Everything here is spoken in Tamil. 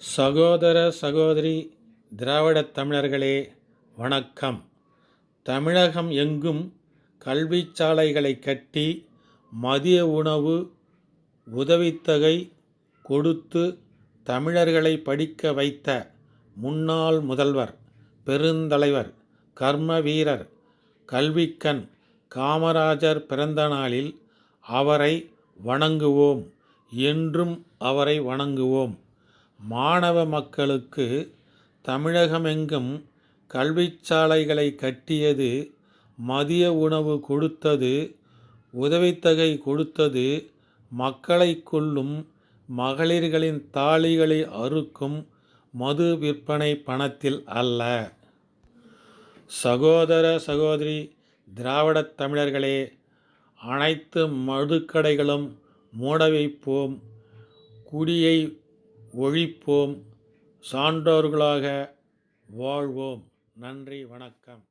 சகோதர சகோதரி திராவிடத் தமிழர்களே வணக்கம். தமிழகம் எங்கும் கல்விச்சாலைகளை கட்டி மதிய உணவு உதவித்தொகை கொடுத்து தமிழர்களை படிக்க வைத்த முன்னாள் முதல்வர் பெருந்தலைவர் கர்மவீரர் கல்விக்கண் காமராஜர் பிறந்த நாளில் அவரை வணங்குவோம். என்றும் அவரை வணங்குவோம். மாணவ மக்களுக்கு தமிழகமெங்கும் கல்விச்சாலைகளை கட்டியது மதிய உணவு கொடுத்தது உதவித்தொகை கொடுத்தது மக்களை கொல்லும் மகளிர்களின் தாலிகளை அறுக்கும் மது விற்பனை பணத்தில் அல்ல. சகோதர சகோதரி திராவிடத் தமிழர்களே அனைத்து மதுக்கடைகளும் மூட வைப்போம். குடியை ஒழிப்போம். சான்றோர்களாக வாழ்வோம். நன்றி வணக்கம்.